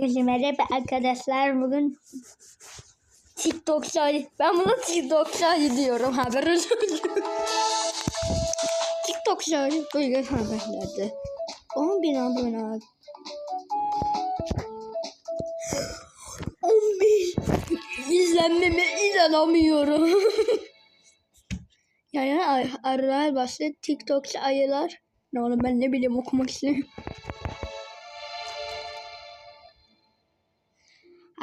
Herkese merhaba arkadaşlar. Bugün TikTok şahidi. Ben buna TikTok şahidi diyorum. Haberiniz olsun. TikTok şahidi bugün haberlerde. 10 bin abone abi. 10 bin. İzlenmeme inanamıyorum. yani ar- arılar başladı. TikTokçu ayılar. Ne oğlum ben ne bileyim okumak istiyorum.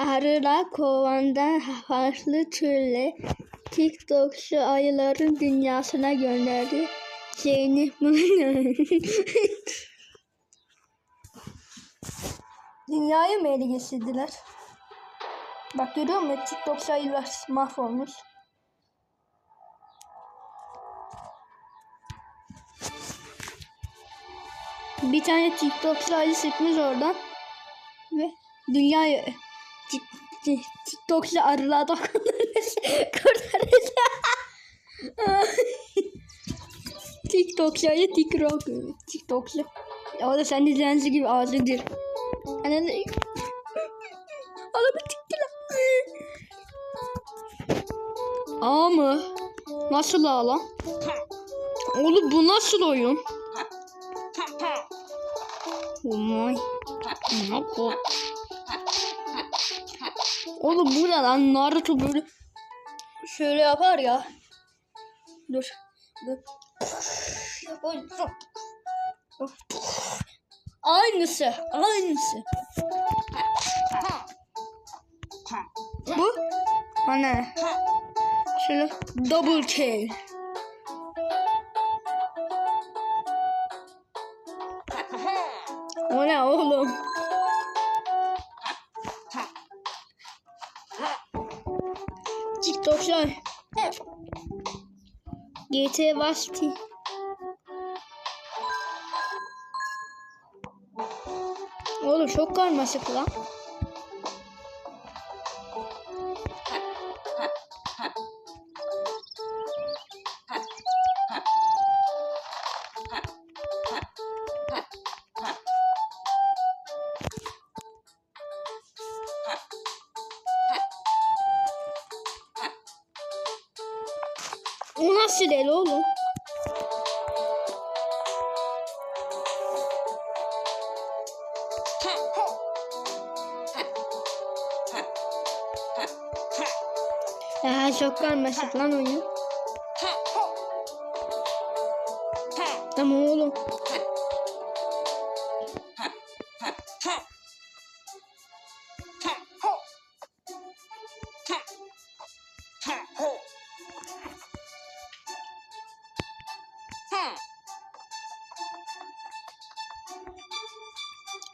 Arılar kovanda farklı türlü TikTokçu ayıların dünyasına gönderdi. Şeyini Dünyayı mı ele geçirdiler? Bak görüyor musun? TikTokçu ayılar mahvolmuş. Bir tane TikTokçu ayı sıkmış oradan. Ve dünyayı Tik- tik- TikTokçu arılardan kurtaracak. TikTokçu ayı TikTok. TikTokçu. Ya o da sen izlenci gibi ağzıdır. Ananı... Adamı tiktiler. A mı? Nasıl A lan? Oğlum bu nasıl oyun? Oh my. Ne bu? Oğlum bu ne lan? Naruto böyle şöyle yapar ya. Dur. Dur. Yapar. Aynısı. Aynısı. Bu? Ana. Şöyle double kill. GT Vasti. Oğlum çok karmaşık lan. Çok karmaşık lan oyun. Tamam oğlum.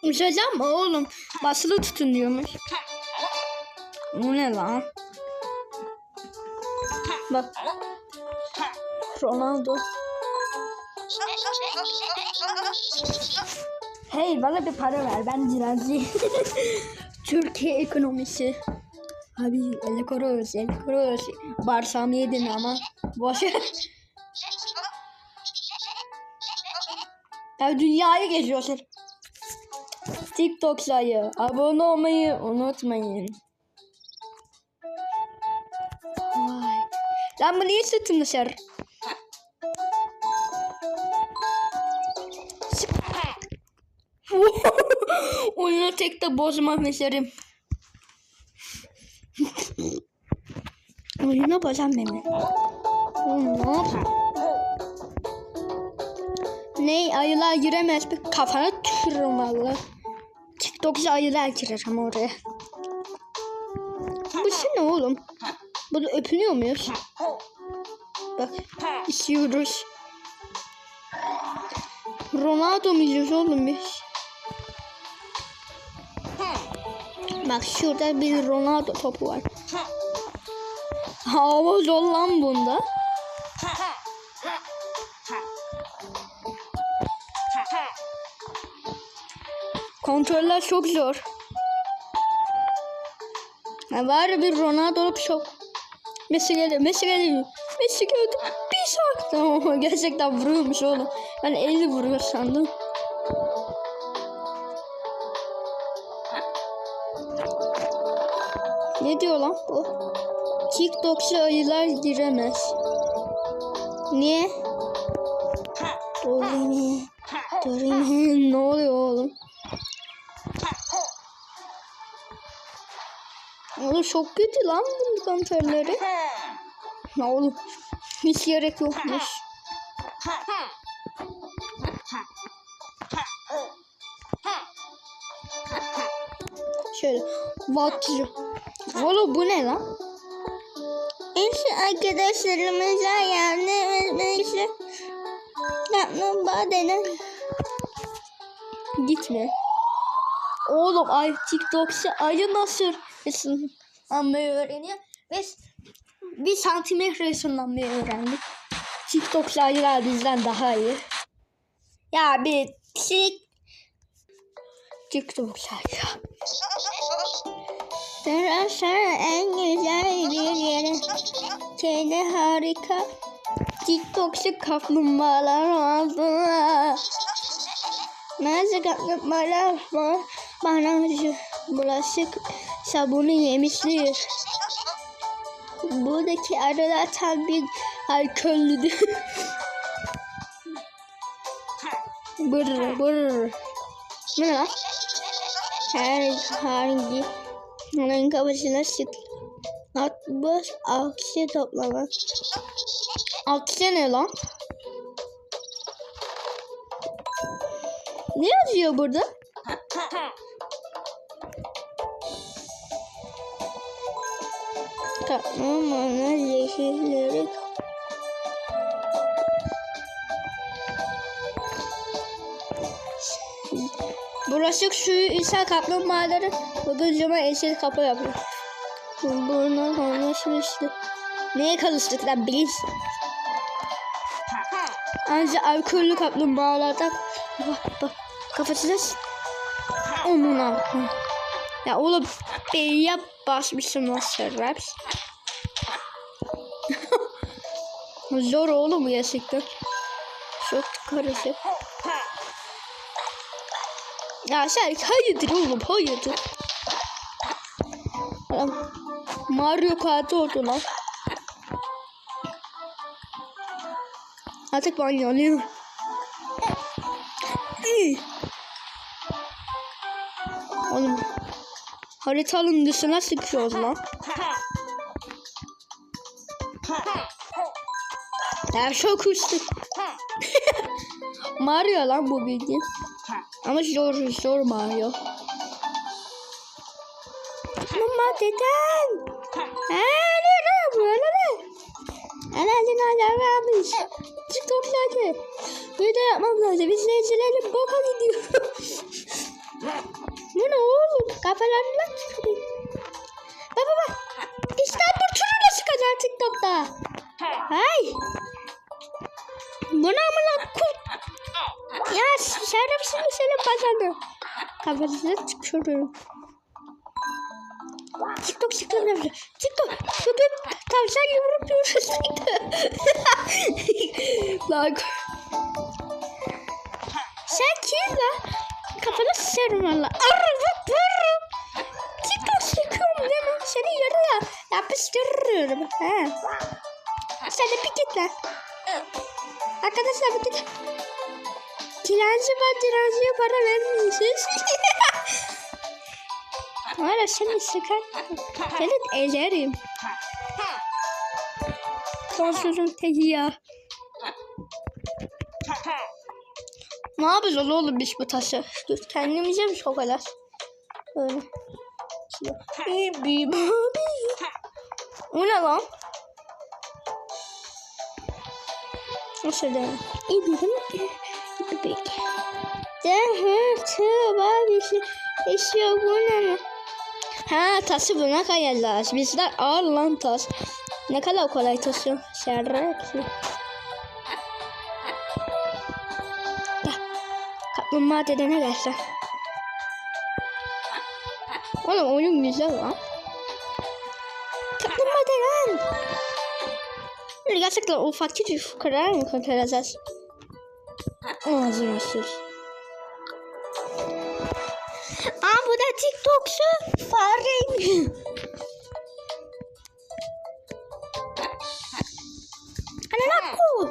Uçacağım mı oğlum? Basılı tutun diyormuş. Bu ne lan? Bak. Ronaldo. Hey bana bir para ver ben dilenci. Türkiye ekonomisi. Abi 50 kuruş 50 kuruş. Barsam yedin ama. Boş. Ya dünyayı geziyorsun. TikTok sayı. Abone olmayı unutmayın. Lan bu niye sıktın dışarı? Oyunu tek de bozma meserim. Oyuna bozan beni. Oğlum ne? Ne ayılar giremez bir kafana tükürürüm valla. TikTok'ta ayılar girer ama oraya. Bu şey ne oğlum? Burada öpünüyor muyuz? Bak istiyoruz. Ronaldo mu yiyoruz oğlum biz? Bak şurada bir Ronaldo topu var. Hava zor lan bunda. Kontroller çok zor. Ya var bir Ronaldo'luk şok. Messi geldi, Messi geldi. Messi geldi. Bir şok. Tamam gerçekten vuruyormuş oğlum. Ben 50 vuruyor sandım. Ne diyor lan bu? TikTok'çu ayılar giremez. Niye? Dorime. Dorime. Ne oluyor oğlum? Oğlum çok kötü lan bunun kontrolleri. Ne oğlum? Hiç gerek yokmuş. Şöyle. Bakıcı. Oğlum bu ne lan? İşte arkadaşlarımıza yardım etmesi. Kaplumbağa denen. Gitme. Oğlum ay TikTok'ta ayı nasıl ısınlanmayı öğreniyor ve bir santimetre ısınlanmayı öğrendik. TikTok'ta ayılar bizden daha iyi. Ya bir tik TikTok'ta ayı. Burası en güzel bir yere. Kendi harika. TikTok'ta kaplumbağalar oldu. Nasıl kaplumbağalar var? Bana bulaşık sabunu yemişler. Buradaki arılar tam bir alkollüdür. Bırr bırr. Ne lan? Her hangi onun kafasına sık. Atmış aksi toplama. Aksi ne lan? Ne yazıyor burada? Kaplumbağanın zehirleri Bulaşık suyu ise kaplumbağaları bagajıma eşit kapı yapıyor. Burnu anlaşmıştı. Neye karıştık lan biz? Ancak alkollü kaplumbağalardan bak bak kafasına onun altı. Ya oğlum B'ye basmışım nasıl raps? Zor oğlum gerçekten. Çok karışık. Ya sen hayırdır oğlum hayırdır. Lan, Mario Kart oldu lan. Artık ben yanıyorum. Oğlum haritanın dışına sıkıyoruz lan. Ya çok uçtuk. Mario lan bu bildiğin. Ama zor zor Mario. Mama deden. Hadi ne böyle ne? Anacın hala varmış. TikTok'larda. Böyle yapmam lazım. İzleyicilerim boka gidiyor. Bu ne oğlum? Kafalarından çıkıyor. Baba bak. İstanbul turu da çıkacak TikTok'ta. Hay. Bu ne amına kut? Ya şerefsiz senin pazarda. Kafasına çıkıyorum. TikTok TikTok ne yapıyor? TikTok bugün tavşan yumrukluyoruz Lan Sen kim lan? Kafana sıçarım valla. Arr vıp vır. TikTok çekiyorum değil mi? Seni yarıya yapıştırırım. Ha. Sen de bir git lan. Arkadaşlar bir git. Dilenci ben dilenciye para vermiyorsunuz. Valla seni sıkar. Seni ezerim. Sonsuzun teki ya. Ne yapacağız oğlum biz bu taşı? Dur, Kendimize mi sokacağız? Böyle. Bibi babi. O ne lan? İyi bir Bebek. Daha tıba bir şey. İşte bu ne? Ha tası buna kayarlar. Bizler ağır lan tas. Ne kadar kolay taşıyor. Şerrek. Gel. Kaplumbağa dedene gelsen. Oğlum oyun güzel lan. Gerçekten ufak küçük fukara mı kurtaracağız? Ağzına sür. Aa bu da TikTok yoksa fareyim mi? Ananakku.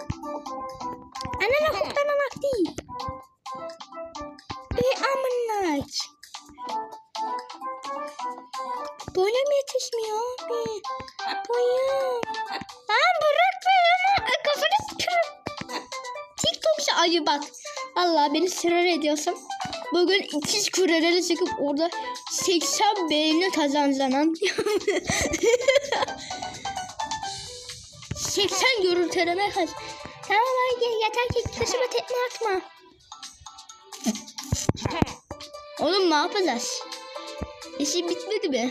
Ananakku ananak beni sinir ediyorsun. Bugün ikiz kureleri çıkıp orada 80 beğeni kazanacağım. 80 görüntüleme kaz. Tamam hadi yeter ki kızıma tekme atma. Oğlum ne yapacağız? İşi bitmedi mi?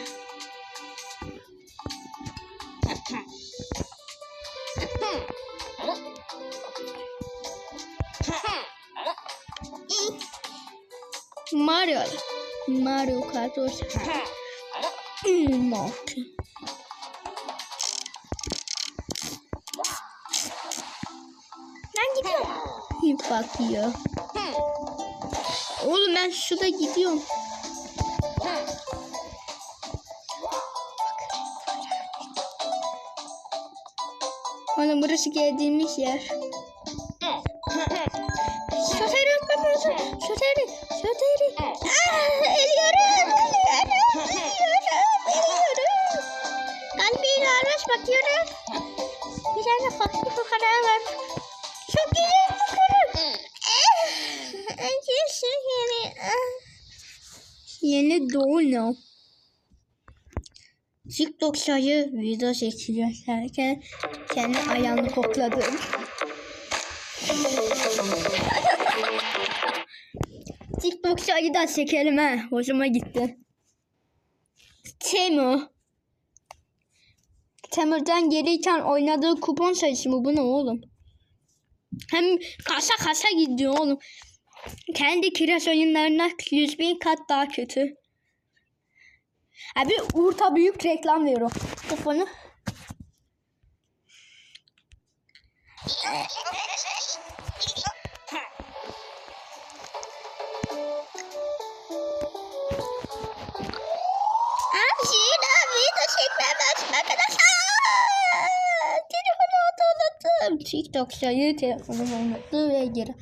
Mario. Mario Kart olsun. Mario. Ben gidiyorum. İyi bakıyor. Oğlum ben şurada gidiyorum. Oğlum burası geldiğimiz yer. Şoförü unutmamıyorsun. Şoförü, şoförü. Ah, eliyorum, eliyorum, eliyorum, eliyorum. Kalbiyle araç bakıyorum. Bir tane farklı kokalar var. Çok güzel kokarım. Acısı yeni. Yeni doğum. TikTok sayı video çekiyorken kendi ayağını kokladım. Sayı da çekelim ha. Hoşuma gitti. Temu. Temur'dan gelirken oynadığı kupon sayısı mı bu ne oğlum? Hem kasa kasa gidiyor oğlum. Kendi kiraz oyunlarına 100 bin kat daha kötü. Abi orta büyük reklam veriyor. Kuponu. video çekmem lazım arkadaşlar. Telefonu unuttum. TikTok sayı telefonum unuttu ve geri.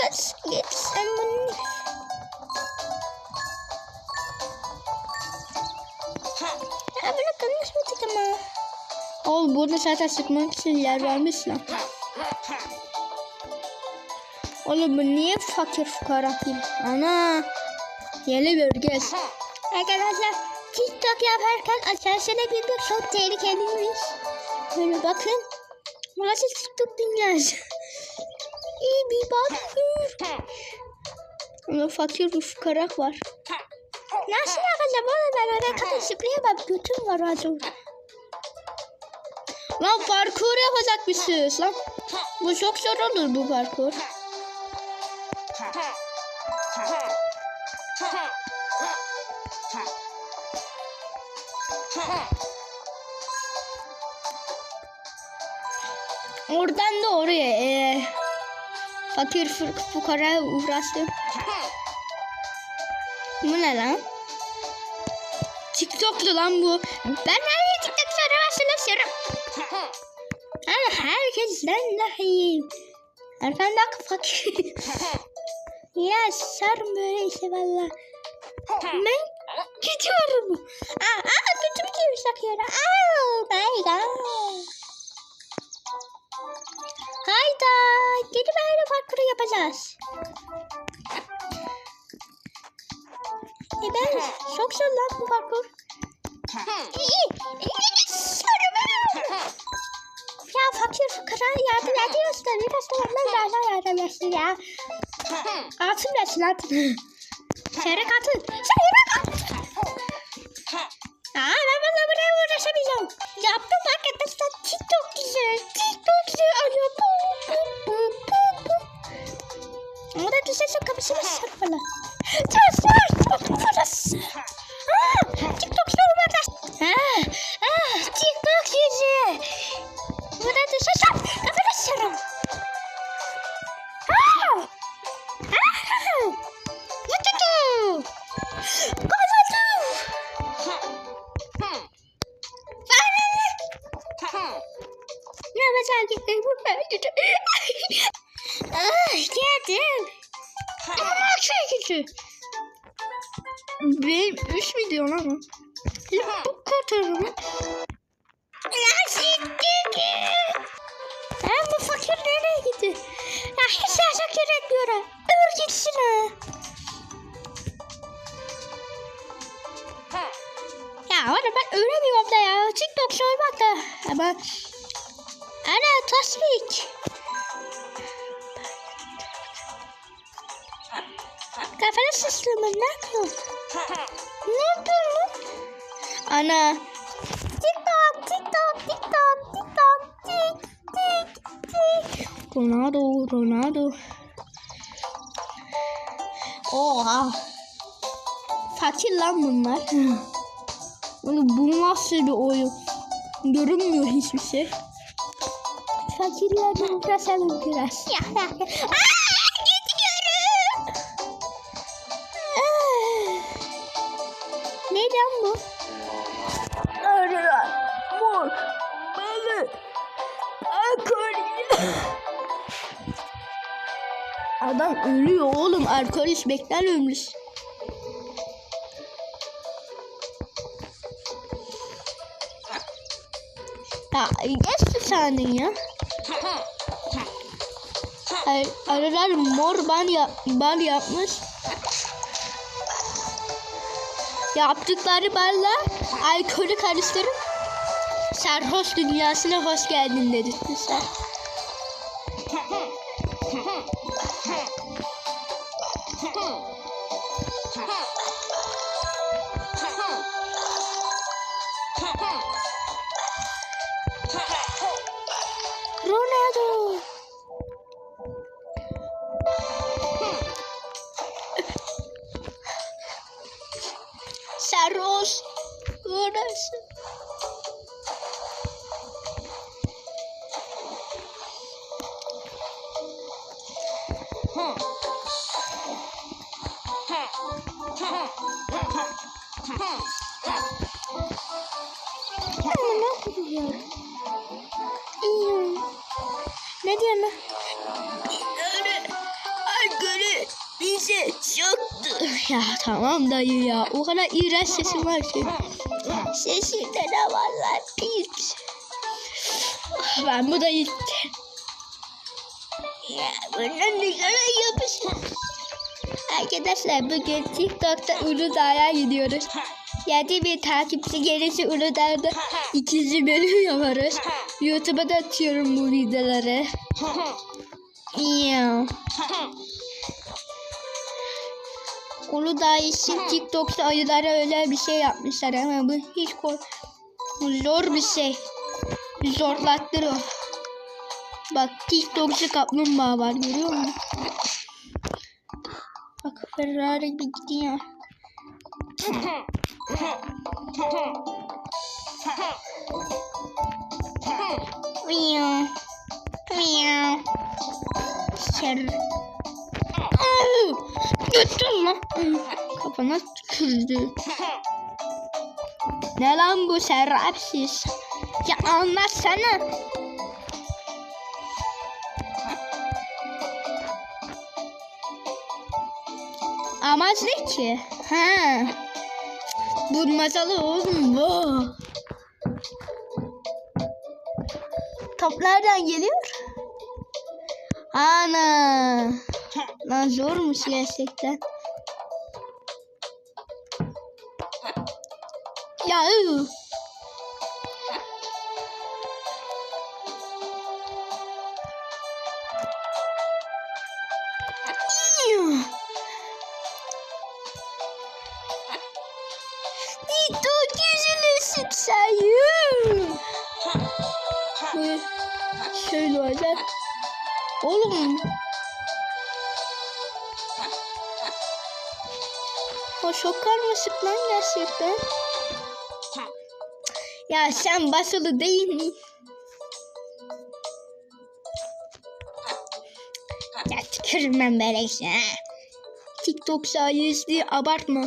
Kaç geçsem bunu. Ha bunu konuşmadık ama. Oğlum burada zaten sıkmak için yer vermiş lan. Oğlum bu niye fakir fukara gibi? Ana. Yeni bölge. Arkadaşlar TikTok yaparken aşağısına bilmek çok tehlikeliymiş. Böyle bakın. Burası TikTok dünyası. İyi bir bakır. Ama fakir bir fukara var. Nasıl yapacağım oğlum ben oraya kadar zıplayamam. Götüm var acaba. Lan parkur yapacakmışız lan. Bu çok zor olur bu parkur. Oradan da oraya e, fakir fuk- fukara uğraştım. Bu ne lan? TikTok'lu lan bu. Ben nereye TikTok sarı başlarım. Ama herkesten daha iyiyim. Arkandaki fakir. ya sarım böyle işte valla. Ben gidiyorum. Bir sakıyorum. Oh my god. Hayda. Geri böyle parkuru yapacağız. E ben çok zor lan bu parkur. Ya fakir fukara yardım ediyorsun. Biraz da onlar daha yardım etsin ya. Altın versin altın. Çeyrek altın. Çeyrek Güzel. Ay ya bu bu bu bu bu. Ama da güzel çok kapısını sarmalı. Kafana sıçrama ne yapıyorsun? Ne yapıyorsun? Ana. TikTok, TikTok, TikTok, TikTok, tik, tik, tik. Ronaldo, Ronaldo. Oha. Fakir lan bunlar. Oğlum bu nasıl bir oyun? Görünmüyor hiçbir şey. Uğraşalım biraz. Ya, ya, alkol. Adam ölüyor oğlum. Alkol içmekten ölmüş. Ya geç sandın ya. Ar arılar mor bal, yap bal yapmış. Yaptıkları balla alkolü karıştırıp sarhoş dünyasına hoş geldin dedirtmişler. Kadar iğrenç sesin var ki. Sesinde ne var lan? Pis. Ben bu dayı... Ya bunun ne kadar yapışır. Arkadaşlar bugün TikTok'ta Uludağ'a gidiyoruz. Yedi bir takipçi gelirse Uludağ'da ikinci bölüm yaparız. YouTube'a da atıyorum bu videoları. Ya. Uludağ için TikTok'ta ayılara öyle bir şey yapmışlar ama bu hiç zor bir şey. Zorlattırıyor. Bak TikTok'ta kaplumbağa var görüyor musun? Bak Ferrari bir gidiyor. Miyav. Miyav. Ser. Lan. Kafana tükürdü. Ne lan bu şerefsiz? Ya anlatsana. Amaç ne ki? Ha. Bulmacalı oğlum bu. Top nereden geliyor? Ana. Lan zormuş gerçekten. Ya ıı. Gerçekten. Ya sen basılı değil mi? Ya tükürüm ben böyle işte. TikTok sayesinde abartma.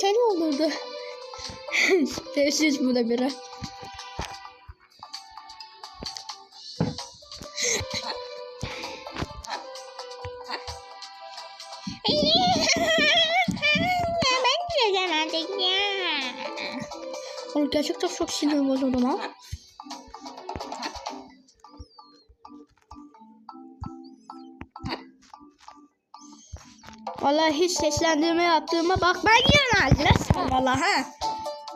Kaliteli olurdu. Sessiz bu da biraz. ben çözemedik ya. Oğlum gerçekten çok sinir bozuldum ha. Vallahi hiç seslendirme yaptığıma bakmayın arkadaşlar vallahi ha.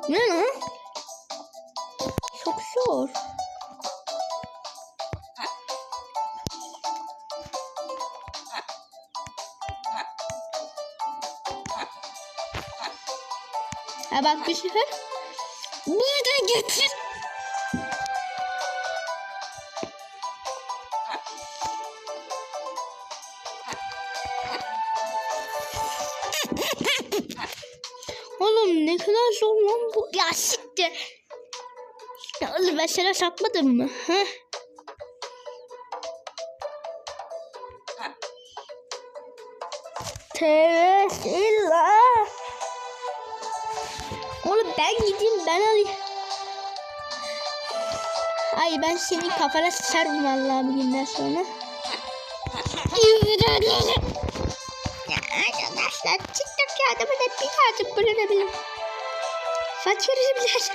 Ne lan? Çok zor. Ha bak bir sefer. Bir de getir. Zor lan bu. Ya siktir. Ya oğlum ben sana satmadım mı? Ha? Teşekkürler. Oğlum ben gideyim ben alayım. Ay ben senin kafana sıçarım vallahi bugünden sonra. ya arkadaşlar TikTok yardımı da birazcık bulunabilir. Fakiriz biraz.